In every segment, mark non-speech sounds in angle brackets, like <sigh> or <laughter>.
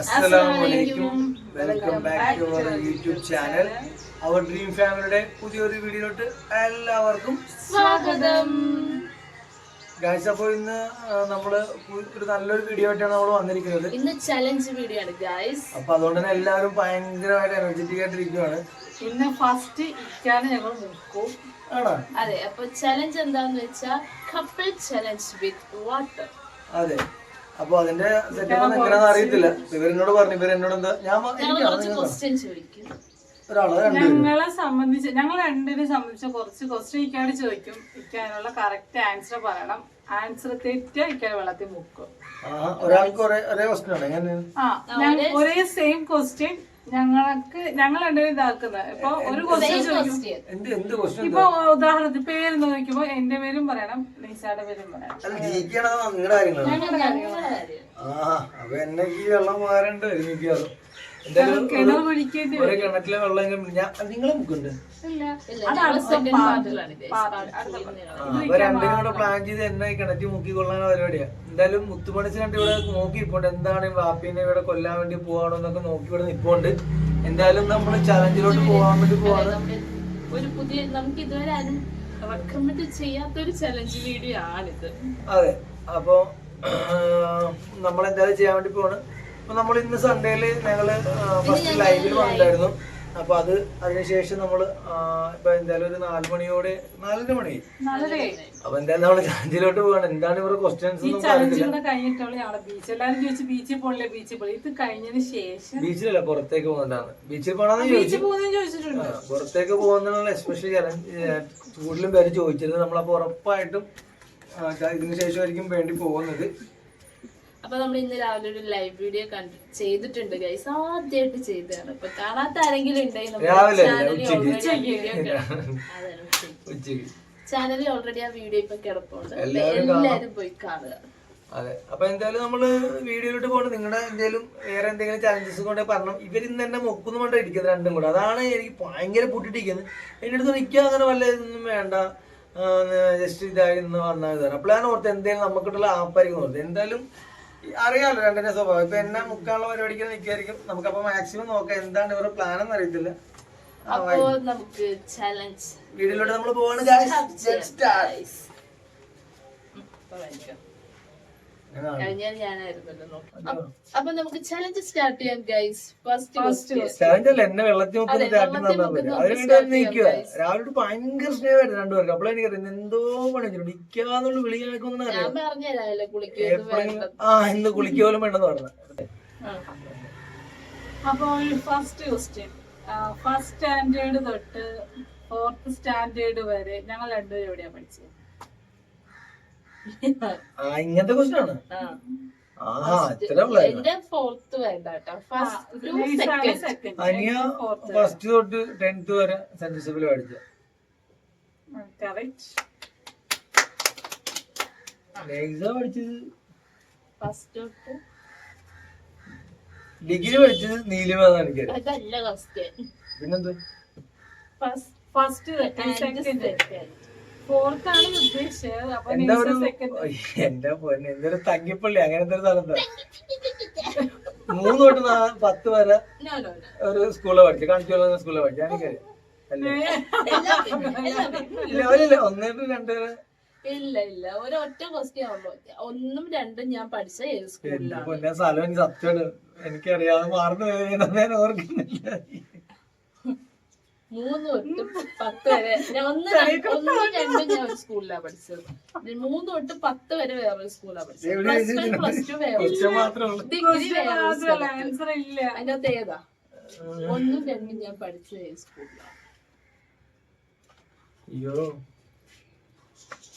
അസ്സലാമലൈക്കും welcome back to our YouTube channel our dream ഫാമിലിയുടെ പുതിയൊരു വീഡിയോയിലോട്ട് എല്ലാവർക്കും സ്വാഗതം. ഗായ്സ് അപ്പോൾ ഇന്ന് നമ്മൾ ഒരു നല്ലൊരു വീഡിയോ ആയിട്ടാണ് നമ്മൾ വന്നിരിക്കുന്നത്. ഇന്ന് ചലഞ്ച് വീഡിയോ ആണ് ഗായ്സ് അപ്പൊ അതുകൊണ്ട് തന്നെ എല്ലാവരും ഭയങ്കരമായിട്ട് എനർജറ്റിക് ആയിട്ടിരിക്കുകയാണ് ഇന്ന് ഫസ്റ്റ് ഇരിക്കാണ് ഞങ്ങൾ നോക്കും ആണോ? അതെ അപ്പൊ ചലഞ്ച് എന്താന്ന് വെച്ചാൽ കപ്പിൾ ചലഞ്ച് വിത്ത് വാട്ടർ അതെ. അപ്പൊ അതിന്റെ സെറ്റപ്പ് എങ്ങനെയാന്ന് അറിയത്തില്ല. ഇവരെന്നോട് പറഞ്ഞു ഇവരെന്നോട് എന്താ? ഞാൻ ഒരാളോ ഞങ്ങളെ സംബന്ധിച്ച് ഞങ്ങൾ രണ്ടിനെ സംബന്ധിച്ച് കുറച്ച് ക്വസ്റ്റ്യൻ ഇക്കാട് ചോദിക്കും. ഇക്കാനുള്ള കറക്റ്റ് ആൻസർ പറയണം. ആൻസർ തെറ്റാ ഇക്കാട് വെള്ളത്തിൽ മുക്കും. ഒരാൾക്ക് ആണ്. ഒരേ സെയിം ക്വസ്റ്റ്യൻ ഞങ്ങൾക്ക് ഞങ്ങൾ രണ്ടുപേരും ഇതാക്കുന്നത് ഇപ്പൊ ഒരു ക്വസ്റ്റ്യൻ ചോദിക്കും. എന്ത് എന്ത് ഇപ്പൊ ഉദാഹരണത്തിന് പേര് നോക്കുമ്പോ എന്റെ പേരും പറയണം നിസായുടെ പേരും പറയണം. നിങ്ങളുടെ കാര്യങ്ങളാണ് ആ അപ്പൊ എന്നെ ഈ വെള്ളം മാറേണ്ടി വരും മിക്കവാറും കിണറ്റിലെ വെള്ളം നിങ്ങളെ രണ്ടിനും കൂടെ പ്ലാൻ ചെയ്ത് എന്നെ മുക്കിക്കൊള്ളാൻ പരിപാടിയാ. എന്തായാലും മുത്തുമണിച്ച് കണ്ട് ഇവിടെ നോക്കി ഇപ്പോണ്ട് എന്താണ് വാപ്പിനെ ഇവിടെ കൊല്ലാൻ വേണ്ടി പോവാണോ എന്നൊക്കെ നോക്കി ഇവിടെ നിപ്പോണ്ട്. എന്തായാലും നമ്മൾ ചലഞ്ചിലോട്ട് പോവാൻ വേണ്ടി പോവാണ്. ഒരു പുതിയ നമുക്ക് ഇതുവരെ ആരും റെക്കമെൻഡ് ചെയ്യാത്തൊരു ചലഞ്ച് വീഡിയോ ആണിത്. അതെ അപ്പൊ നമ്മൾ എന്തായാലും ചെയ്യാൻ വേണ്ടി പോവാണ്. അപ്പൊ നമ്മൾ ഇന്ന് സൺഡേയിൽ ഞങ്ങൾ ഫസ്റ്റ് ലൈവിൽ വന്നിട്ടായിരുന്നു അപ്പൊ അത് അതിനുശേഷം നമ്മൾ ആ, ഇപ്പൊ എന്തായാലും ഒരു നാല് മണിയോടെ നാലര മണി. അപ്പൊ എന്തായാലും നമ്മൾ ചാഞ്ചിലോട്ട് പോവാണ്. എന്താണ് ഇവരുടെ ക്വസ്റ്റ്യൻസ് ബീച്ചിലല്ല പുറത്തേക്ക് പോകുന്നതാണ്. ബീച്ചിൽ പോകണമെന്ന് പുറത്തേക്ക് പോകുന്നതിനുള്ള എസ്പെഷ്യലി ചലഞ്ച് കൂടുതലും പേര് ചോദിച്ചിരുന്നത് നമ്മളപ്പോ ഉറപ്പായിട്ടും ഇതിന് ശേഷമായിരിക്കും വേണ്ടി പോകുന്നത്. അപ്പൊ നമ്മൾ ഇന്ന് രാവിലെ ഒരു ലൈവ് വീഡിയോ കണ്ടു ചെയ്തിട്ടുണ്ട് ഗൈസ് ആദ്യമായിട്ട് ചെയ്തതാണ്. അപ്പൊ കാണാത്ത ആരെങ്കിലും ഉണ്ടെങ്കിൽ ചാനലിൽ. ഓൾറെഡി ആ വീഡിയോ ഇപ്പൊ കിടപ്പുണ്ട്. എല്ലാരും പോയി കാണുക. അതെ. അപ്പൊ എന്തായാലും നമ്മൾ വീഡിയോയിലോട്ട് പോകണം നിങ്ങളുടെ എന്തെങ്കിലും വേറെ എന്തെങ്കിലും ചാലഞ്ചസ് കൊണ്ട് പറഞ്ഞു. ഇവർ ഇന്ന് തന്നെ മുക്കുന്നു കൊണ്ട് ഇരിക്കുന്നത് രണ്ടും കൂടെ. അതാണ് എനിക്ക് ഭയങ്കര പൊട്ടിട്ടിരിക്കുന്നത്. എന്റെ അടുത്ത് നിൽക്കുക അങ്ങനെ വല്ല ഇതൊന്നും വേണ്ട. ജസ്റ്റ് ഇതായി വന്നാൽ അപ്പോഴാണ് ഓർത്ത് എന്തെങ്കിലും നമുക്കിട്ടുള്ള ആപ്പായിരിക്കും ഓർത്ത്. എന്തായാലും അറിയാലോ രണ്ടിന്റെ സ്വഭാവം. ഇപ്പൊ എന്നെ മുക്കാനുള്ള പരിപാടിക്ക് നിൽക്കായിരിക്കും നമുക്കപ്പോ മാക്സിമം നോക്കാം. എന്താണ് ഇവരുടെ പ്ലാൻ എന്ന് അറിയത്തില്ല. അപ്പോ നമുക്ക് ചലഞ്ച് വീഡിയോയിലോട്ട് നമ്മൾ പോവാണ് അപ്പ- നമുക്ക് ചലഞ്ച് സ്റ്റാർട്ട് ചെയ്യാം ഗൈസ് ഫസ്റ്റ് ക്വസ്റ്റ്യൻ ചാലഞ്ച് അല്ല എന്നെ വെള്ളത്തിൽ മുക്കുന്ന അതെ, ചാട്ടി വെള്ളത്തിൽ തന്നാൽ മതി മുക്കുന്ന അതിന് നമുക്ക് വേണ്ടി start നിൽക്കുക ചെയ്യാം, guys. രാവിലെ ഭയങ്കര സ്നേഹമായിരുന്നു രണ്ടുപേർക്ക്. അപ്പോഴേ എനിക്ക് അറിയാം എന്തോ പണി വെച്ചിട്ടുണ്ട്. ഇക്കാന്നുള്ള വിളി കേൾക്കുന്ന ആ ഇന്ന് കുളിക്കോലും വേണ്ടെന്ന് പറഞ്ഞു അപ്പൊ ഫസ്റ്റ് ക്വസ്റ്റ്യൻ ഫസ്റ്റ് സ്റ്റാൻഡേർഡ് തൊട്ട് ഫോർത്ത് സ്റ്റാൻഡേർഡ് വരെ ഞങ്ങൾ രണ്ടുപേരും എവിടെയാ പഠിച്ചത് ആ ഇങ്ങനത്തെ ക്വസ്റ്റൻ ആണ് ആ ആ ഇത്ര ഉള്ളായിരുന്നു എന്റെ ഫോർത്ത് വേണ്ട കേട്ടോ സെക്കൻഡ് അനിയ ഫസ്റ്റ് തൊട്ട് ടെൻത്ത് വരെ സെന്റ് ജോസഫിൽ പഠിച്ച. പഠിച്ചത്? ഡിഗ്രി പഠിച്ചത് നീലിമ എനിക്ക് എനിക്കറിയാം ക്വസ്റ്റ്യൻ പിന്നെന്ത്? ഫസ്റ്റ് ഫസ്റ്റ് സെക്കൻഡ് ഫോർത്ത് ആണ് ഉദ്ദേശിച്ചത്. അപ്പൊ എന്താ ഒരു <laughs> എന്റെ പൊന്നെ എന്തൊരു തങ്ങിപ്പള്ളി അങ്ങനത്തെ ഒരു സ്ഥലത്താ? മൂന്ന് തൊട്ട് നാ- പത്ത് വരെ ഒരു സ്കൂളിൽ പഠിച്ചു. കാണിച്ചു സ്കൂളിൽ പഠിച്ചു. എനിക്കറിയാം ഇല്ല അവരില്ല ഒന്നേട്ട് രണ്ട് വരെ. ഇല്ല ഇല്ല. ഒരു ഒറ്റ ക്വസ്റ്റ്യൻ ആവുമ്പോ ഒന്നും രണ്ടും ഞാൻ പഠിച്ച ഏത് സ്കൂളിലാണ് സ്ഥലം എനിക്ക് സത്യമാണ്. എനിക്കറിയാതെ മാറുന്നു ഓർക്കുന്നില്ല. മൂന്ന് തൊട്ട് പത്ത് വരെ. ഞാൻ ഒന്ന് ഒന്നും രണ്ടും ഞാൻ ഒരു സ്കൂളിലാണ് പഠിച്ചത്. മൂന്ന് തൊട്ട് പത്ത് വരെ വേറൊരു സ്കൂളിലാണ് പഠിച്ചത്. പ്ലസ് വൺ പ്ലസ് ടു വേറെ. ഉച്ച മാത്രമേ ഉള്ളൂ. ഡിഗ്രി വേറെ സ്ഥലത്ത്. ആൻസർ ഇല്ല. അതിന്റെ അകത്ത് ഏതാ? ഒന്നും രണ്ടും ഞാൻ പഠിച്ചു ഏത് സ്കൂളിലാണ്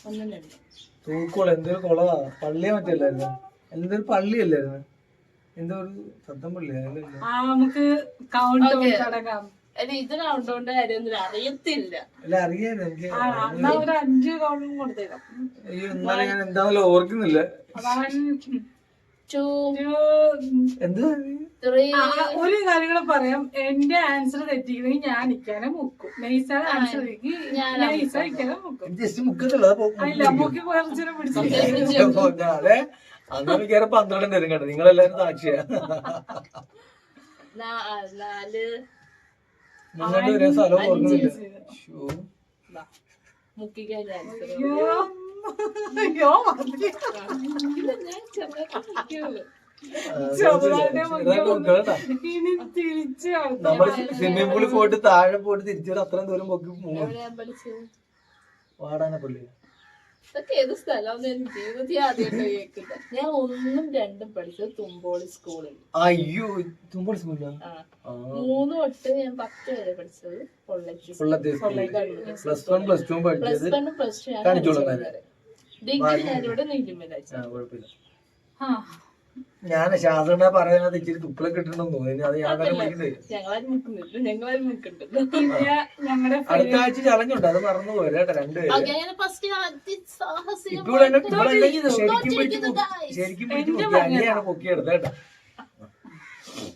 ഒന്നും രണ്ടും. തൂക്കോള എന്തൊരു കൊളവാ. പള്ളിയെ മറ്റല്ലായിരുന്നു? എന്തൊരു പള്ളിയല്ലായിരുന്നു? എന്തോ ഒരു സത്തം പള്ളി ആ നമുക്ക് കൗണ്ട്. തുടങ്ങാം കാര്യമൊന്നും അറിയത്തില്ല. അല്ല ഒരു അഞ്ച് കോളും കൊടുത്തേക്കാം. അയ്യോ എന്നാലും ഞാൻ എന്താണല്ലോ ഓർക്കുന്നില്ല. ഒരു എന്ത്? ഒരു കാര്യം കൂടെ പറയാം. എന്റെ ആൻസർ തെറ്റിക്കണെങ്കിൽ ഞാൻ ഇക്കാനെ മുക്കും. നൈസാണ് ആൻസർ നൈസ ഇക്കാനെ മുക്കും. അല്ല മുക്കി പിടിച്ചു അങ്ങനെ പന്ത്രണ്ട് തരും കേട്ടോ. നിങ്ങളെല്ലാരും സാക്ഷിയാ. നാല് നമ്മൾ സ്വിമ്മിംഗ് പൂളിൽ പോയിട്ട് താഴെ പോയിട്ട് തിരിച്ചു അത്രയും ദൂരം പൊക്കി വാടാനപ്പള്ളി ഇതൊക്കെ ഏത് സ്ഥലം എനിക്ക് ജീവിതത്തിൽ ആദ്യമായിട്ട് കേൾക്കുന്നത് ഞാൻ ഒന്നും രണ്ടും പഠിച്ചത് തുമ്പോളി സ്കൂളിൽ അയ്യോ തുമ്പോളി സ്കൂളിലാ മൂന്ന് തൊട്ട് ഞാൻ പത്ത് വരെ പഠിച്ചത് plus one plus two plus one plus two ഞാൻ ഡിഗ്രി ഞാൻ ഇവിടെ കുഴപ്പമില്ല. ആ. ഞാൻ ശാസ്ത്രജ്ഞ പറയുന്നത് ഇച്ചിരി തുപ്പല കിട്ടണമെന്ന് തോന്നി അത് ഞാൻ തന്നെ പിന്നെ ഞങ്ങളുടെ അടുത്ത ആഴ്ച ചലഞ്ഞുണ്ട് അത് മറന്നു പോരാട്ടെ രണ്ടുപേരും രണ്ടുപേര് അങ്ങനെ ഫസ്റ്റ് ഇപ്പൊ ഇവിടെ എന്നെ- ശരിക്കും പിടിച്ച് തോറ്റിരിക്കുന്നു, പൊക്കി- guys. ശരിക്കും പിടിച്ച് പൊക്കി അങ്ങനെയാണ് പൊക്കിയെടുത്തത് കേട്ടോ.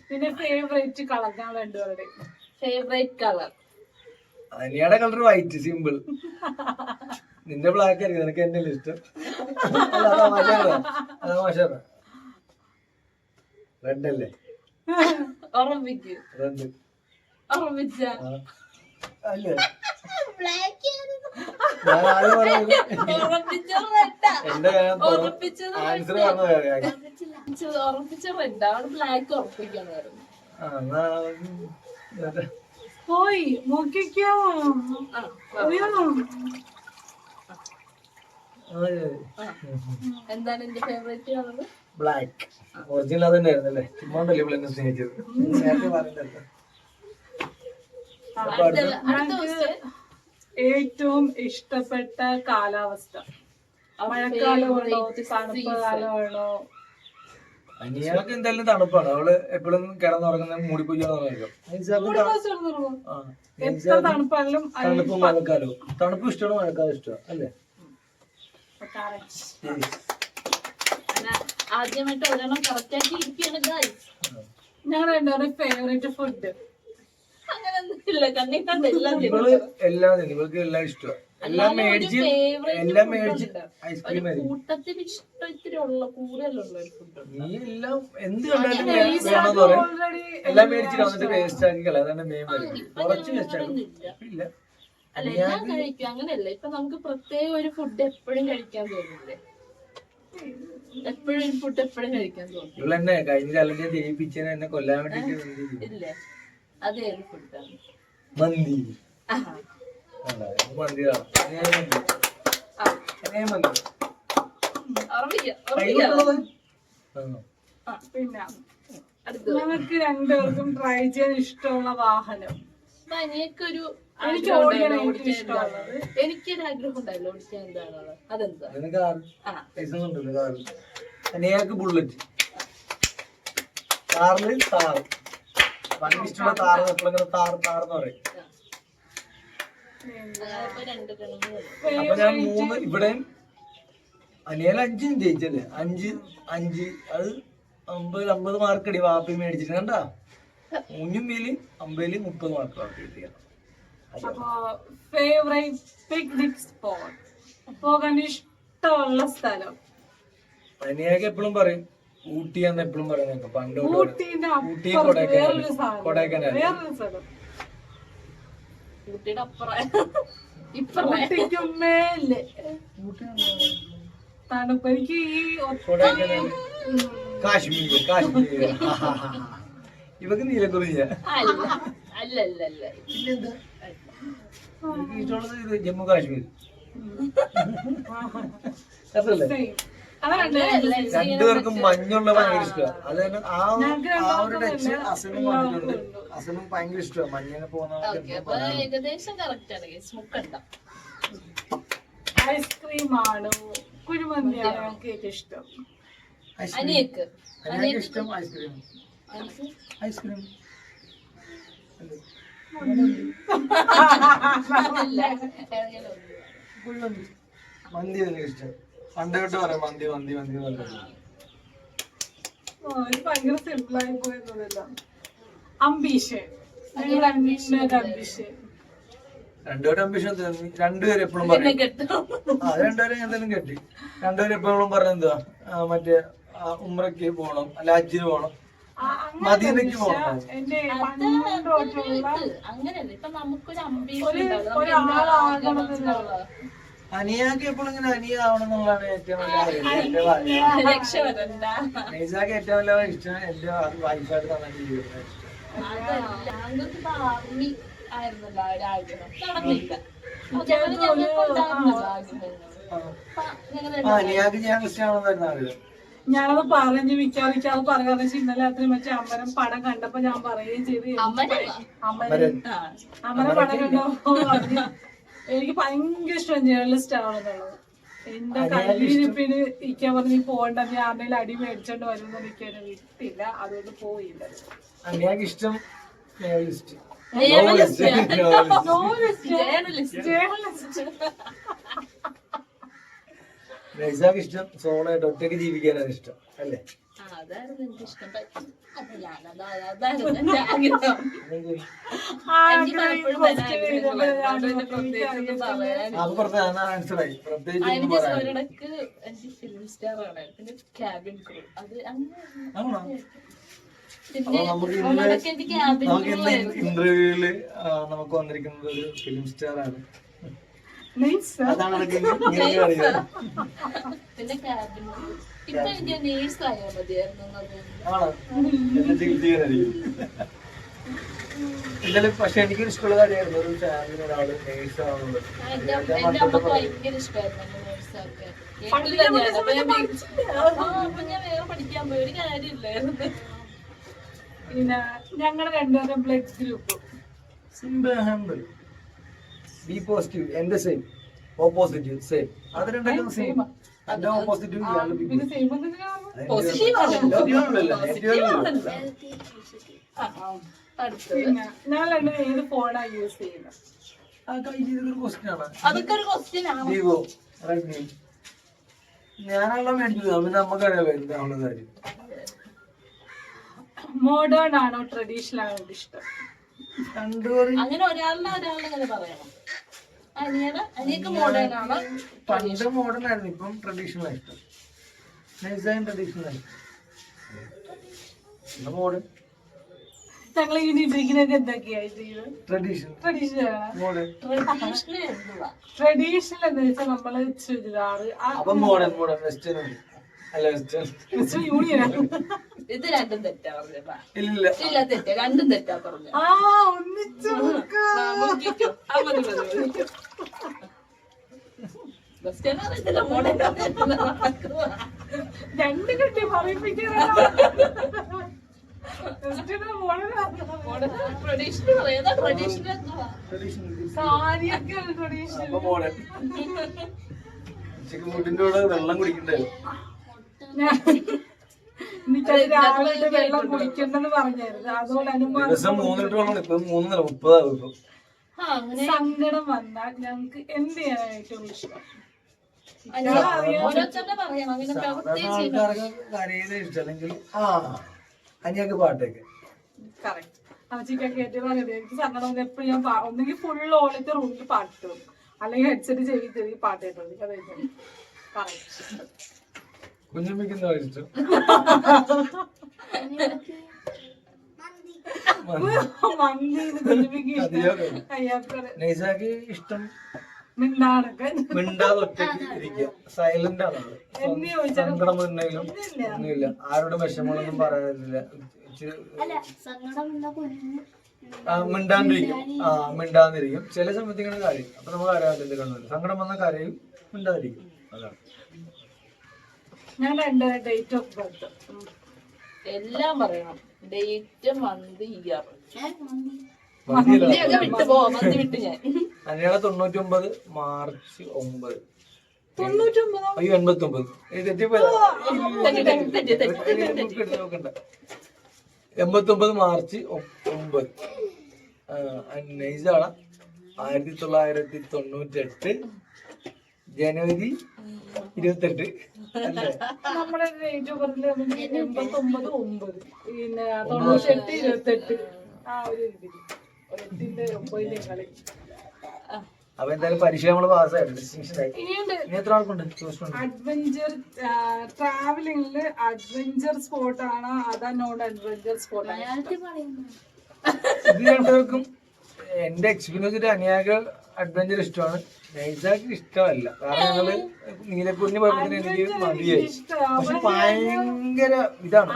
പിന്നെ ഫേവറേറ്റ് കളർ ഞങ്ങൾ രണ്ടുപേരുടെ ഫേവറേറ്റ് കളർ അനിയുടെ കളർ വൈറ്റ് സിമ്പിൾ നിന്റെ ബ്ലാക്ക് ആയിരിക്കും. നിനക്ക് എന്നെ ഇഷ്ടം? അതാ മോശം അതാ മാഷാ റെഡ് അല്ലേ? ഓർമ്മിക്ക് റെഡ് അല്ലേ? ബ്ലാക്ക് ഉറപ്പിച്ച റെഡാ. പോയി നോക്കിക്കോ. എന്താണ് എന്റെ ഫേവറേറ്റ് കളർ ബ്ലാക്ക് ഒറിജിനൽ അത് തന്നെയായിരുന്നു അല്ലേ ഇവിടെ എന്നെ സ്നേഹിച്ചത്. ഏറ്റവും ഇഷ്ടപ്പെട്ട കാലാവസ്ഥ. മഴക്കാലമാണോ തണുപ്പ്. കാലമാണോ? എന്തായാലും തണുപ്പാണ്. അവൾ എപ്പോഴും കിടന്നുറങ്ങുന്ന മൂടിപ്പോയിക്കും എത്ര തണുപ്പായാലും തണുപ്പ് മഴക്കാലവും. തണുപ്പ് ഇഷ്ടമാണ് മഴക്കാലം ഇഷ്ടമാണ് അല്ലേ? ആദ്യമായിട്ട് ഒരെണ്ണം കറക്റ്റ് ആക്കി ഇരിക്കുകയാണ് ഗൈസ് ഞങ്ങൾ രണ്ടുപേരും ഫേവറേറ്റ് ഫുഡ് ഇഷ്ടം. ഇത്തിരി ഉള്ള കൂടുതലുള്ള ഒരു ഫുഡ് നീ എല്ലാം എന്ത് കണ്ടാലും എല്ലാം മേടിച്ചിട്ട് വന്നിട്ട് വേസ്റ്റ് ആക്കി കളയാം അതാണ് മെയിൻ കുറച്ച് വേസ്റ്റ് ആക്കും. ഇല്ല. അല്ല എല്ലാം കഴിക്കും. അങ്ങനെയല്ല. ഇപ്പൊ നമുക്ക് പ്രത്യേക ഒരു ഫുഡ് എപ്പോഴും കഴിക്കാൻ തോന്നില്ലേ എപ്പോഴും ഫുഡ് എപ്പോഴും കഴിക്കാൻ തോന്നും. എന്നെ കഴിഞ്ഞ ചലഞ്ച് എന്നെ കൊല്ലാൻ വേണ്ടിട്ട്? ഇല്ലേ. അത് ഏത് ഫുഡാണ് മന്തി മന്തി. പിന്നെ നമുക്ക് ഞങ്ങൾക്ക് രണ്ടുപേർക്കും ട്രൈ ചെയ്യാൻ ഇഷ്ടമുള്ള വാഹനം. അപ്പൊ എനിക്കൊരു എനിക്ക് ഉണ്ടായിരുന്നു എനിക്ക് ഇഷ്ടമുള്ളത്. എന്താ- എനിക്കൊരു ആഗ്രഹം ഉണ്ടായില്ല ഓടിക്കാൻ എന്താണുള്ളത് അതെന്താ? ഉണ്ടല്ലോ അനിയാക്ക് ബുള്ളറ്റ് വണ്ടി ഇഷ്ടമുള്ള പറയും. അപ്പൊ ഞാൻ മൂന്ന് ഇവിടെയും അനിയൽ അഞ്ചും ജയിച്ചല്ലേ? അഞ്ച് അഞ്ച് അത് അമ്പത് അമ്പത് മാർക്ക് അടി വാപ്പി മേടിച്ചിട്ട് കണ്ടാ? മൂന്നും മേൽ അമ്പതിൽ മുപ്പത് മാർക്ക് വാപ്പി കിട്ടിയ അപ്പോ ഫേവറേറ്റ് പിക്നിക് സ്പോട്ട് പോകാൻ ഇഷ്ടമുള്ള സ്ഥലം? പനിയൊക്കെ എപ്പോഴും പറയും ഊട്ടിയാന്ന് എപ്പോഴും പറയുന്നത് പണ്ട്. ഊട്ടീന്റെ ഊട്ടി കൊടൈക്കനാൽ വേറൊരു സാധനം. കൊടൈക്കനാൽ വേറൊരു സ്ഥലം. കുട്ടിയുടെ അപ്പുറം. ഇപ്പറേ. ഊട്ടിക്ക് മേലെ. തണുപ്പ്. എനിക്ക് ഈ കൊടൈക്കനാൽ കാശ്മീർ കാശ്മീർ <laughs> ഇവക്ക് നീലക്കുറിഞ്ഞ അല്ല അല്ല അല്ല അല്ല. പിന്നെന്താ? എനിക്ക് ഇഷ്ടമുള്ളത് ഇത് ജമ്മു കാശ്മീർ. രണ്ടുപേർക്കും മഞ്ഞുള്ള ഭയങ്കര ഇഷ്ടമാണ് അത് തന്നെ ആ ആ ഒരു ടച്ച് അസനും വന്നിട്ടുണ്ട്. അസനും ഭയങ്കര ഇഷ്ടമാണ് മഞ്ഞിനെ പോകുന്ന ഓക്കെ അപ്പൊ ഏകദേശം കറക്റ്റ് ആണ്. ഗൈസ് മുക്കണ്ട. ഐസ്ക്രീം ആണോ ഏറ്റവും ഇഷ്ടം. ഐസ്ക്രീം. ഐസ്ക്രീം. മന്തി എനിക്ക് ഇഷ്ടം പണ്ട് തൊട്ട് പറയാം മന്തി മന്തി മന്തി ഭയങ്കര സിമ്പിൾ ആയി അംബീഷൻ രണ്ടുപേരും അംബിഷൻ എപ്പോഴും പറയും. കെട്ടും. ആ രണ്ടുപേരും എന്തെങ്കിലും കെട്ടി. രണ്ടുപേരും എപ്പോഴും പറഞ്ഞ എന്തുവാ? ആ, മറ്റേ ഉമ്രക്ക് പോണം പോകണം അല്ല പോകണം അങ്ങനെ മദീനയ്ക്ക് അങ്ങനെയല്ല ഇപ്പൊ നമുക്കൊരു അംബീഷൻ ഉണ്ടാവും. അനിയാക്ക് എപ്പോഴും ഇങ്ങനെ അനിയ ആവണം എന്നുള്ളതാണ് ഏറ്റവും വലിയ നൈസാക്ക് ഏറ്റവും വലിയ ഇഷ്ടം എന്റെ വൈഫായിട്ട് തന്നെ. ജീവിതം അനിയാക്ക് ഞാൻ ക്രിസ്ത്യാണെന്നായിരുന്നു ആഗ്രഹം ഞാനത് പറഞ്ഞു മിക്കാറിക്കാതെ പറയാന്ന് വെച്ചാൽ ഇന്നലെ രാത്രി മറ്റേ അമ്മരം പടം കണ്ടപ്പോ ഞാൻ പറയുകയും ചെയ്തു അമ്മരം പടം കണ്ടപ്പോ പറഞ്ഞു എനിക്ക് ഭയങ്കര ഇഷ്ടം ജേർണലിസ്റ്റ് ആവണമെന്നുള്ളത്. എന്റെ കയ്യിലിരിപ്പിന് ഇരിക്കാൻ പറഞ്ഞ് നീ പോകണ്ട നീ ആരുടെയും അടി മേടിച്ചോണ്ട് വരുന്ന എനിക്ക് വിട്ടില്ല. അതുകൊണ്ട് പോയില്ല. ഇഷ്ടം ജേർണലിസ്റ്റ് ജേർണലിസ്റ്റ് ജേർണലിസ്റ്റ് നൈസാക്ക് ഇഷ്ടം സോളായിട്ട് ഒറ്റയ്ക്ക് ജീവിക്കാനാണ് ഇഷ്ടം അല്ലേ. അത് പറഞ്ഞ പ്രത്യേകിച്ച്. ഫിലിം സ്റ്റാർ ആണ്. പിന്നെ ക്യാബിൻ ക്രൂ അത് അങ്ങനെ നമുക്ക് ഇന്റർവ്യൂവിൽ നമുക്ക് വന്നിരിക്കുന്നത് ഒരു ഫിലിം സ്റ്റാർ ആണ് മീൻസ് അതാണ് എനിക്ക് ഇങ്ങനെ അറിയാം <laughs> പിന്നെ നേഴ്സ് ആയാൽ മതിയായിരുന്നു എന്തായാലും പക്ഷെ എനിക്ക് ഇഷ്ടമുള്ള കാര്യമായിരുന്നു. ഒരു ഫാമിലി ഒരാൾ നേഴ്സ് ആവുന്നത് പിന്നെ ഞങ്ങൾ രണ്ടുപേരും ബ്ലഡ് ഗ്രൂപ്പ് സിമ്പിൾ ഹാമ്പിൾ ബി പോസിറ്റീവ് എന്റെ സെയിം ഓപ്പോസിറ്റീവ് സെയിം അത് രണ്ടും സെയിം എന്റെ ഓപ്പോസിറ്റീവ് പിന്നെ പോസിറ്റീവ് പോസിറ്റീവ് ഞാൻ രണ്ടുപേരും ഏത് ഫോണാണ് യൂസ് ചെയ്യുന്നത് അതൊക്കെ ഒരു ക്വസ്റ്റ്യൻ ആണ്. വിവോ റെഡ്മി ഞാനുള്ള മേടിച്ചത്. പിന്നെ നമുക്കറിയാലോ എന്താണെന്ന് കാര്യം. മോഡേൺ ആണോ? ട്രഡീഷണൽ ആണോ? ഇഷ്ടം. അങ്ങനെ ഒരാളിനെ ഒരാളിനെ അങ്ങനെ പറയണം. അനിയന് അനിയൊക്കെ മോഡേൺ ആണ് പണ്ട് മോഡേൺ ആയിരുന്നു ഇപ്പം ട്രഡീഷണൽ ആയിട്ട് ട്രഡീഷണൽ ആയിട്ട് മോഡേൺ ഞങ്ങൾ ഇങ്ങനെ എന്തൊക്കെയായി ട്രഡീഷണൽ എന്ന് വെച്ചാൽ നമ്മൾ ഇത് രണ്ടും തെറ്റാ പറഞ്ഞ ഇല്ല ഇല്ല തെറ്റാ. രണ്ടും തെറ്റാ പറഞ്ഞു ആ ഒന്നിച്ചു ഉച്ചയ്ക്ക് ഫുഡിന്റെ കൂടെ വെള്ളം കുടിക്കണ്ടല്ലോ എനിക്കത് രാവിലെ വെള്ളം കുടിക്കണ്ടെന്ന് പറഞ്ഞായിരുന്നു. അതുകൊണ്ട് അനുമാനം സങ്കടം വന്നാൽ ഞങ്ങൾക്ക് എന്ത് ചെയ്യാനായിട്ടുള്ള ഇഷ്ടം? കരയുന്ന ആ അനിയൊക്കെ പാട്ടൊക്കെ. കറക്റ്റ് അമ്മച്ചിക്കൊക്കെ ഏറ്റവും പറയുന്നത് എനിക്ക് സങ്കടം വന്നാൽ എപ്പോഴും ഞാൻ പാ- ഒന്നെങ്കിൽ ഫുൾ ഓളിത്തെ റൂമിൽ പാട്ട്. അല്ലെങ്കിൽ ഹെഡ്സെറ്റ് ചെവി പാട്ട് കേട്ടോ. കുഞ്ഞമ്മയ്ക്ക് ഇഷ്ടം? മന്തി. അതിയോഗം. ഇഷ്ടം. മിണ്ടാതെ. ഒറ്റയ്ക്ക് ഇരിക്കുക. സൈലന്റ് ആണ് സങ്കടം ഉണ്ടെങ്കിലും ഒന്നുമില്ല. ആരോടും വിഷമങ്ങളൊന്നും പറയാനില്ല. മിണ്ടാണ്ടിരിക്കും. ആ മിണ്ടാതിരിക്കും ചില സമയത്ത് ഇങ്ങനെ കാര്യം. അപ്പൊ നമ്മൾ കരയാതിന്റെ കാണുന്നില്ല സങ്കടം വന്ന കാര്യം മിണ്ടാതിരിക്കും. അതാണ്. ഞാൻ ഡേറ്റ് ഓഫ് ബർത്ത് എല്ലാം പറയണം. ഡേറ്റ് മന്ത് ഇയർ അനിയുടെ തൊണ്ണൂറ്റി ഒമ്പത് മാർച്ച് ഒമ്പത്. അയ്യോ എൺപത്തി ഒമ്പത് തെറ്റിപ്പോയതാ. എൺപത്തി ഒമ്പത് മാർച്ച് ഒമ്പത്. നൈസാണ്. ആയിരത്തി തൊള്ളായിരത്തി തൊണ്ണൂറ്റെട്ട്. ജനുവരി ഇരുപത്തെട്ട്. അല്ലേ? നമ്മുടെ എൺപത്തൊമ്പത്. ഒമ്പത്. പിന്നെ തൊണ്ണൂറ്റെട്ട് ഇരുപത്തെട്ട്. ആ ഒരു ഇതിൽ അപ്പൊ എന്തായാലും പരീക്ഷ ഉണ്ട് അഡ്വഞ്ചർ ട്രാവലിംഗിൽ അഡ്വഞ്ചർ സ്പോട്ട് ആണ്. അതാ നോൺ അഡ്വഞ്ചർ സ്പോട്ട് ആണ്. മലയാളത്തിൽ പറയുന്നു. ഇത് രണ്ടുപേർക്കും എന്റെ എക്സ്പീരിയൻസ് അനുയായികൾ അഡ്വഞ്ചർ ഇഷ്ടമാണ്. നൈസാക്ക് ഇഷ്ടമല്ല. കാരണം ഞങ്ങൾ നീലക്കുറിഞ്ഞ് പോയപ്പോ എനിക്ക് മതിയായി പക്ഷെ ഭയങ്കര ഇതാണ്.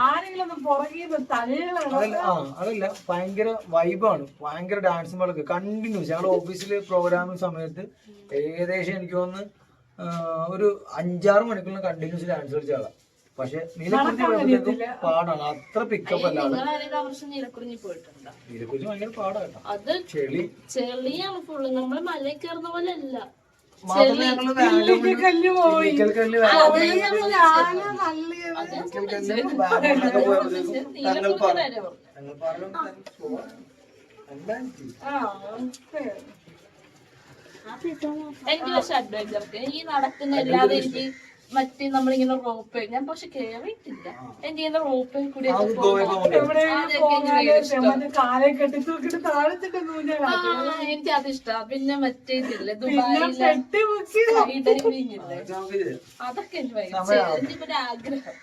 അതല്ല ആ അതല്ല ഭയങ്കര വൈബാണ് ഭയങ്കര ഡാൻസും പാടൊക്കെ കണ്ടിന്യൂസ് ഞങ്ങളുടെ ഓഫീസിൽ പ്രോഗ്രാമിംഗ് സമയത്ത് ഏകദേശം എനിക്ക് തോന്നുന്നു ഒരു അഞ്ചാറ് മണിക്കൂറിന് കണ്ടിന്യൂസ് ഡാൻസ് കളിച്ച ആളാ. പക്ഷെ നീലക്കുറിഞ്ഞി പോയപ്പോഴത്തേക്കും പാടാണ്. അത്ര പിക്കപ്പ് അല്ല ആൾ നിങ്ങൾ ആരെങ്കിലും വർഷം നീലക്കുറിഞ്ഞി പോയിട്ടുണ്ടോ? നീലക്കുറിഞ്ഞ് ഭയങ്കര പാടാട്ടോ അത് ചെളി. ചെളിയാണ് ഫുള്ള് നമ്മൾ മലയിൽ കയറുന്ന പോലെ അല്ല. എനിക്ക് പക്ഷെ അഡ്വഞ്ചർ ഈ നടക്കുന്ന അല്ലാതെ എനിക്ക് മറ്റേ നമ്മളിങ്ങനെ റോപ്പ് ഞാൻ പക്ഷെ കേറിയിട്ടില്ല. എന്റെ ഇങ്ങനെ റോപ്പ് കൂടി എനിക്ക് അത് ഇഷ്ടം. പിന്നെ മറ്റേ ഇതില്ലേ ദുബായിലെ. അതൊക്കെ എനിക്ക് ഭയങ്കര എനിക്ക് ഒരു ആഗ്രഹം.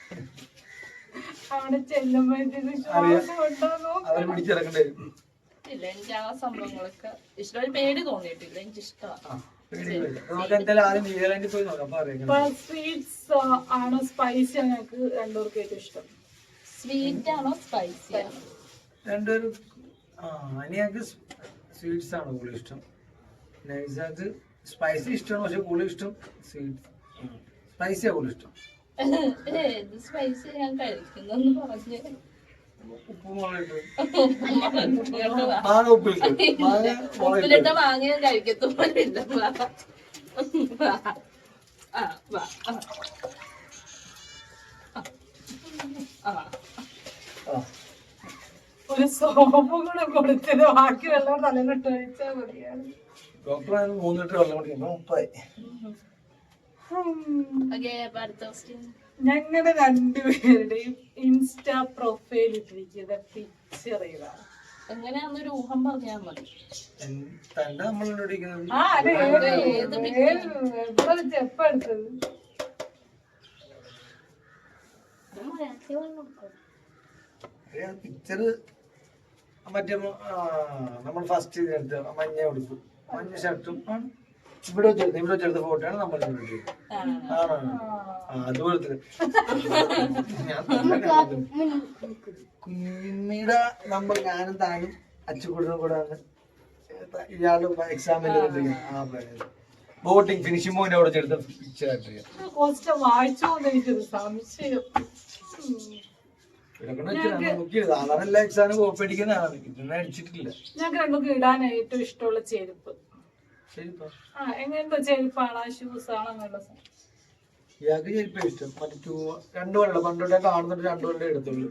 അവിടെ ചെല്ലുമ്പോഴത്തേക്ക് ഇല്ല എനിക്ക് ആ സംഭവങ്ങളൊക്കെ ഇഷ്ടം. ഒരു പേടി തോന്നിയിട്ടില്ല. എനിക്ക് ഇഷ്ടമാണ് സ്വീറ്റ്സ് ആണോ സ്പൈസി ആണ് ഞങ്ങൾക്ക് രണ്ടുപേർക്ക് ഏറ്റവും ഇഷ്ടം? സ്വീറ്റ് ആണോ സ്പൈസി ആണോ? രണ്ടുപേരും അനിയാക്ക് സ്വീറ്റ്സ് ആണ് കൂടുതൽ ഇഷ്ടം. നൈസാക്ക് സ്പൈസി ഇഷ്ടമാണ് പക്ഷെ കൂടുതൽ ഇഷ്ടം സ്വീറ്റ് സ്പൈസിയാണ് കൂടുതൽ ഇഷ്ടം. സ്പൈസി ഞാൻ കഴിക്കുന്നു പറഞ്ഞു. ഉപ്പിലിട്ട് മാങ്ങ. ആ ഒരു സോപ്പും കൂടെ കൊടുത്തത് ബാക്കി വെള്ളം തലയിലിട്ട് ഒഴിച്ചാൽ ഡോക്ടർ മൂന്ന് ലിറ്റർ വെള്ളം കുടിക്കുന്നു മുപ്പായി ഓക്കെ അടുത്ത question. ഞങ്ങളുടെ രണ്ടുപേരുടെയും ഇൻസ്റ്റാ പ്രൊഫൈൽ ഇട്ടിരിക്കുന്ന പിക്ചർ ഇതാണ് എങ്ങനെയാന്നൊരു ഊഹം പറഞ്ഞാൽ മതി. തന്നെ നമ്മളോട് ആ അതെ ഏത് ഏത് ഏത് എവിടെ ചെപ്പ എടുത്തത്? പിക്ചർ മറ്റേ നമ്മൾ ഫസ്റ്റ് എടുത്ത മഞ്ഞ ഉടുപ്പ് മഞ്ഞ ഷർട്ടും ആണ്. ഇവിടെ വെച്ചെടുത്ത ഇവിടെ വെച്ചെടുത്ത ഫോട്ടോ ആണ് നമ്മൾ ചെയ്യുന്നത് ആ. ആണോ ആ അതുപോലത്തെ. കുഞ്ഞിയുടെ നമ്മൾ ഞാനും താനും അച്ചുകൂടുന്ന കൂടെ ആണ്. ഇയാളും എക്സാമിൽ ബോട്ടിംഗ് ഫിനിഷിംഗ് പോയിന്റ് അവിടെ ചെടുത്ത. സാധാരണ എല്ലാ എക്സാമും കോപ്പി അടിക്കുന്നതാണ് ഇതൊന്നും അടിച്ചിട്ടില്ല. ഞങ്ങൾക്ക് രണ്ടും ഇടാൻ ഏറ്റവും ഇഷ്ടമുള്ള ചെരുപ്പ്. ആ എങ്ങനത്തെ ചെരുപ്പാണ്? ഷൂസ് ആണ് അങ്ങനെയുള്ള ഇയാൾക്ക് ചെരുപ്പ് ഇഷ്ടം. മറ്റേ ടൂ രണ്ടു കൊല്ലം പണ്ട് കാണുന്നുണ്ട് രണ്ടു കൊല്ലം എടുത്തുള്ളൂ.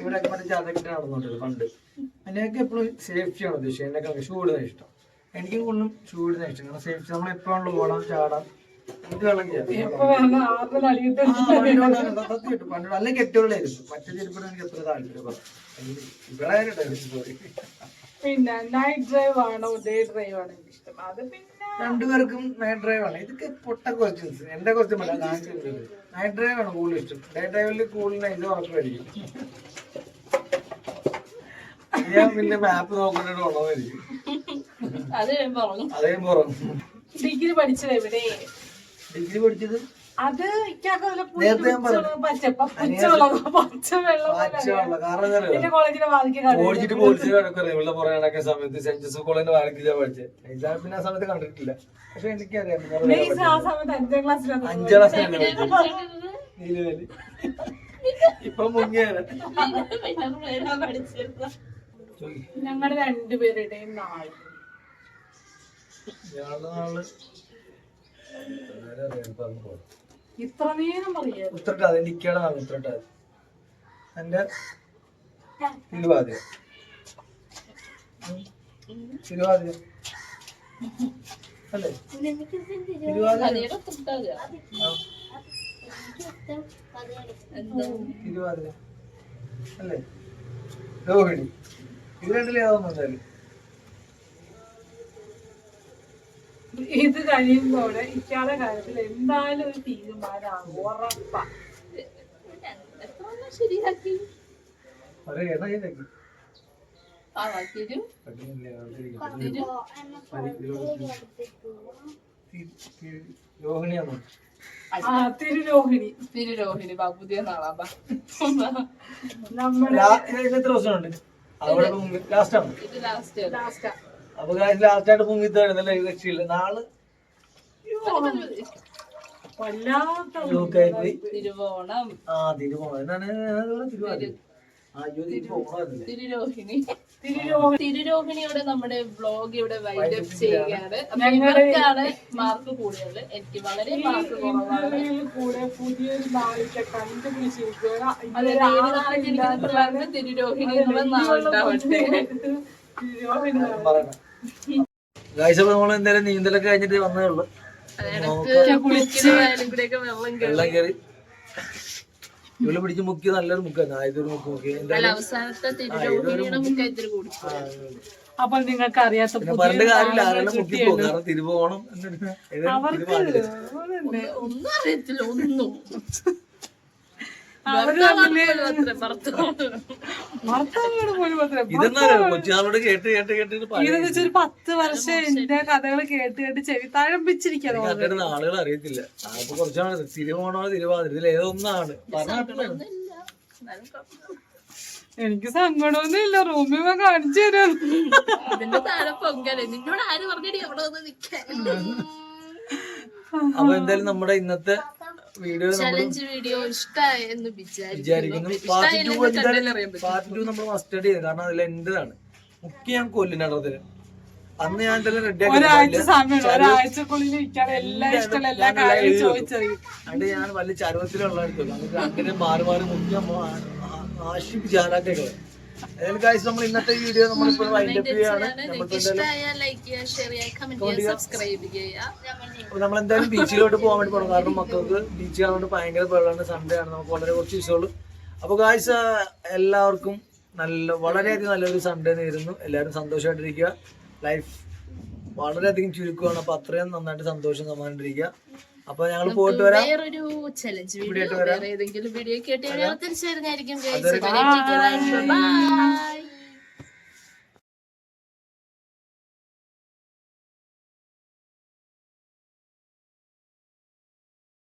ഇവിടെയൊക്കെ മറ്റേ ചതക്കിട്ട് നടന്നുകൊണ്ടിരുന്നത് പണ്ട്. അതിനൊക്കെ എപ്പോഴും സേഫ്റ്റി ഉദ്ദേശിച്ചത്. എന്നൊക്കെ ഷൂ ഇടുന്ന ഇഷ്ടം. എനിക്ക് കൂടുതലും ഷൂ ഇടുന്ന ഇഷ്ടം. കാരണം സേഫ്റ്റി നമ്മൾ എപ്പോഴാണല്ലോ ഓടാം ചാടാം എന്ത് വേണം ചെയ്യാം പണ്ട് നല്ല കെട്ടുകളായിരുന്നു മറ്റേ ചെരുപ്പിന് എനിക്ക് എത്ര താല്പര്യം ഇവിടെ പിന്നെ നൈറ്റ് ഡ്രൈവ് ആണോ ഡേ ഡ്രൈവ് ആണോ എനിക്ക് ഇഷ്ടം അത് പിന്നെ രണ്ടുപേർക്കും നൈറ്റ് ഡ്രൈവ് ആണ്. ഇതൊക്കെ പൊട്ട ക്വസ്റ്റ്യൻസ് എന്റെ ക്വസ്റ്റ്യൻ അല്ല ഞാൻ നൈറ്റ് ഡ്രൈവ് ആണ് കൂടുതൽ ഇഷ്ടം. ഡേ ഡ്രൈവിൽ കൂടുതൽ എന്റെ ഉറപ്പായിരിക്കും ഞാൻ പിന്നെ മാപ്പ് നോക്കേണ്ടത് ഉള്ളതായിരിക്കും. അത് അതേ പുറം ഡിഗ്രി പഠിച്ചത് എവിടെ ഡിഗ്രി പഠിച്ചത് അത് ഓടിച്ചിട്ട് പോലീസിന് കണക്കറിയാം ഇവിടെ പുറകെ നടക്കുന്ന സമയത്ത് സെന്റ് ജോസഫ് കോളേജിന്റെ വാഴക്കില്ല പഠിച്ചത് എക്സാം പിന്നെ ആ സമയത്ത് കണ്ടിട്ടില്ല. പക്ഷെ എനിക്കറിയാം. അഞ്ചാം ക്ലാസ്സിലാണ് അഞ്ചാം ക്ലാസ്സിലാണ് നീലുവേലി. ഇപ്പൊ മുങ്ങിയാണ്. ഞങ്ങളുടെ രണ്ടുപേരുടെയും നാൾ. നാൾ. നേരെ അറിയാം, പറഞ്ഞു പോകാം. ഇത്ര നേരം പറയാ. ഉത്രട്ടാതി നിക്കയുടെ നാൾ ഉത്രട്ടാതി എന്റെ തിരുവാതിര. തിരുവാതിര. അല്ലേ? തിരുവാതിര. തിരുവാതിര. അല്ലേ? രോഹിണി. ഇത് രണ്ടിൽ ഇത് കഴിയുമ്പോടെ ഇക്കാളെ കാര്യത്തിൽ എന്തായാലും ഒരു തീരുമാനമാണ് ഉറപ്പാ. ശരിയാക്കി? തിരുരോഹിണി. തിരുരോഹിണി ബാ പുതിയ നാളാ നമ്മുടെ എത്ര ദിവസമുണ്ട്? ലാസ്റ്റ് ആണ് ഇത് ലാസ്റ്റ്. ലാസ്റ്റ്. അപ്പൊ ലാസ്റ്റ് ആയിട്ട് പൊങ്ങിത്തായിരുന്നല്ലേ രക്ഷയില്ല നാൾ തിരുവോണം. ആ തിരുവോണം. എന്നാണ് തിരുവാതിര തിരുരോഹിണിയോടെ നമ്മുടെ ബ്ലോഗ് ഇവിടെ വൈൻഡ് അപ്പ് ചെയ്യുകയാണ്. അപ്പൊ ഇവർക്കാണ് മാർക്ക് കൂടുതൽ എനിക്ക് വളരെ മാർക്ക് കുറവാണ്. തിരുരോഹിണി എന്നുള്ള നാളുണ്ടാവട്ടെ. അപ്പൊ നമ്മൾ എന്തായാലും നീന്തലൊക്കെ കഴിഞ്ഞിട്ട് വന്നേ ഉള്ളു. വെള്ളം കേറി. വെള്ളം കയറി ഇവൾ പിടിച്ച് മുക്കി നല്ലൊരു മുക്കായിരുന്നു. ആയതൊരു മുക്ക് മുക്കി. അപ്പൊ അപ്പോൾ നിങ്ങൾക്ക് അറിയാത്ത പറഞ്ഞ കാര്യമില്ല. ആരെല്ലാം മുക്കി പോകും. കാരണം തിരുപോണം. ഒന്നും അറിയത്തില്ല. ഒന്നും. അവർ പോലും കൊച്ചുനാളോട് കേട്ട് കേട്ട് കേട്ടിട്ട് പഴയ ഇതെന്ന് വെച്ചാൽ ഒരു പത്ത് വർഷം എന്റെ കഥകൾ കേട്ട് കേട്ട് ചെവി തഴമ്പിച്ചിരിക്കാണ് കണ്ടിട്ട് ആളുകൾ അറിയത്തില്ല. അപ്പൊ കുറച്ചാണ് തിരുവോണോ തിരുവാതിര ഇതിൽ ഏതൊന്നാണ്. എനിക്ക് സങ്കടമൊന്നും ഇല്ല. റൂമിൽ കാണിച്ചു തരാം. അതിന്റെ താഴെ പൊങ്കൽ. നിന്നോട് ആര് പറഞ്ഞടി? അവിടെ വന്ന് നിക്കാൻ അപ്പൊ എന്തായാലും നമ്മുടെ ഇന്നത്തെ വീഡിയോ വിചാരിക്കുന്നു. പാർട്ട് ടു നമ്മൾ മസ്റ്റഡി ചെയ്തു. കാരണം അതിൽ എന്റേതാണ് മുക്കി ഞാൻ കൊല്ലിനടത്തിൽ അന്ന് ഞാൻ തന്നെ റെഡി അതുകൊണ്ട് ഞാൻ വലിയ ചരുവത്തിലുള്ള എടുത്തു നമുക്ക് അങ്ങനെ മാറി മാറി മുക്കി നമ്മൾ ആശിപ്പിച്ച് കാഴ്ച നമ്മൾ ഇന്നത്തെ വീഡിയോ നമ്മളിപ്പോൾ വൈൻഡപ്പ് ചെയ്യാണ്. നമ്മൾ എന്തായാലും ബീച്ചിലോട്ട് പോകാൻ വേണ്ടി പോകണം കാരണം മക്കൾക്ക് ബീച്ച് കാണുകൊണ്ട് ഭയങ്കര വെള്ളമാണ് സൺഡേ ആണ്. നമുക്ക് വളരെ കുറച്ച് ദിവസമുള്ളൂ അപ്പൊ കാഴ്ച എല്ലാവർക്കും നല്ല വളരെയധികം നല്ലൊരു സൺഡേ നേരുന്നു. എല്ലാവരും സന്തോഷമായിട്ടിരിക്കുക. ലൈഫ് വളരെയധികം ചുരുക്കമാണ് അപ്പൊ അത്രയും നന്നായിട്ട് സന്തോഷം സമ്മാനിട്ടിരിക്കുക അപ്പൊ ഞങ്ങൾ പോയിട്ട് വരാം. വേറൊരു ചലഞ്ച് വീഡിയോ വേറെ ഏതെങ്കിലും വീഡിയോ കേട്ട് ഞങ്ങൾ തിരിച്ചു വരുന്നതായിരിക്കും. Guys.